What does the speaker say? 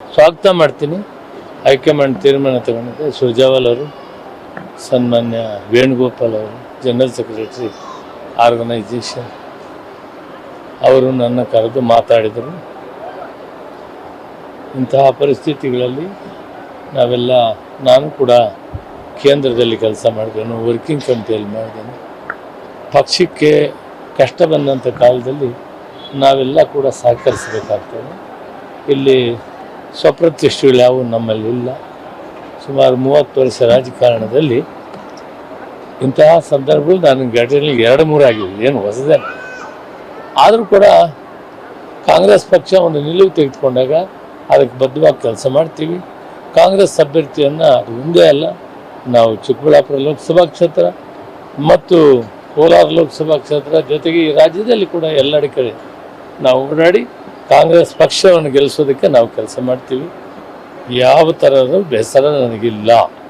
ಸ್ವಾಗತ ಮಾಡ್ತೀನಿ. ಹೈಕಮಾಂಡ್ ತೀರ್ಮಾನ ತಗೊಂಡಿದ್ದೆ. ಸುರ್ಜಾವಾಲ್ ಅವರು, ಸನ್ಮಾನ್ಯ ವೇಣುಗೋಪಾಲ್ ಅವರು, ಜನರಲ್ ಸೆಕ್ರೆಟರಿ ಆರ್ಗನೈಜೇಷನ್ ಅವರು ನನ್ನ ಕರೆದು ಮಾತಾಡಿದರು. ಇಂತಹ ಪರಿಸ್ಥಿತಿಗಳಲ್ಲಿ ನಾವೆಲ್ಲ, ನಾನು ಕೂಡ ಕೇಂದ್ರದಲ್ಲಿ ಕೆಲಸ ಮಾಡಿದ್ದೇನೆ ವರ್ಕಿಂಗ್ ಕಮಿಟಿಯಲ್ಲಿ ಮಾಡಿದ್ದೇನೆ ಪಕ್ಷಕ್ಕೆ ಕಷ್ಟ ಬಂದಂಥ ಕಾಲದಲ್ಲಿ ನಾವೆಲ್ಲ ಕೂಡ ಸಹಕರಿಸಬೇಕಾಗ್ತದೆ. ಇಲ್ಲಿ ಸ್ವಪ್ರತಿಷ್ಠೆಗಳು ಯಾವುವು ನಮ್ಮಲ್ಲಿ ಇಲ್ಲ. ಸುಮಾರು ಮೂವತ್ತು ವರ್ಷ ರಾಜಕಾರಣದಲ್ಲಿ ಇಂತಹ ಸಂದರ್ಭಗಳು ನಾನು ಘಟನೆ ಎರಡು ಮೂರು ಆಗಿದೆ ಏನು ಹೊಸದೇ ಆದರೂ ಕೂಡ ಕಾಂಗ್ರೆಸ್ ಪಕ್ಷ ಒಂದು ನಿಲುವು ತೆಗೆದುಕೊಂಡಾಗ ಅದಕ್ಕೆ ಬದ್ಧವಾಗಿ ಕೆಲಸ ಮಾಡ್ತೀವಿ. ಕಾಂಗ್ರೆಸ್ ಅಭ್ಯರ್ಥಿಯನ್ನು ಅದು ಒಂದೇ ಅಲ್ಲ, ನಾವು ಚಿಕ್ಕಬಳ್ಳಾಪುರ ಲೋಕಸಭಾ ಕ್ಷೇತ್ರ ಮತ್ತು ಕೋಲಾರ ಲೋಕಸಭಾ ಕ್ಷೇತ್ರ ಜೊತೆಗೆ ಈ ರಾಜ್ಯದಲ್ಲಿ ಕೂಡ ಎಲ್ಲೆಡೆ ಕಡೆ ನಾವು ಓಡಾಡಿ ಕಾಂಗ್ರೆಸ್ ಪಕ್ಷವನ್ನು ಗೆಲ್ಲಿಸೋದಕ್ಕೆ ನಾವು ಕೆಲಸ ಮಾಡ್ತೀವಿ. ಯಾವ ಥರದ ಬೇಸರ ನನಗಿಲ್ಲ.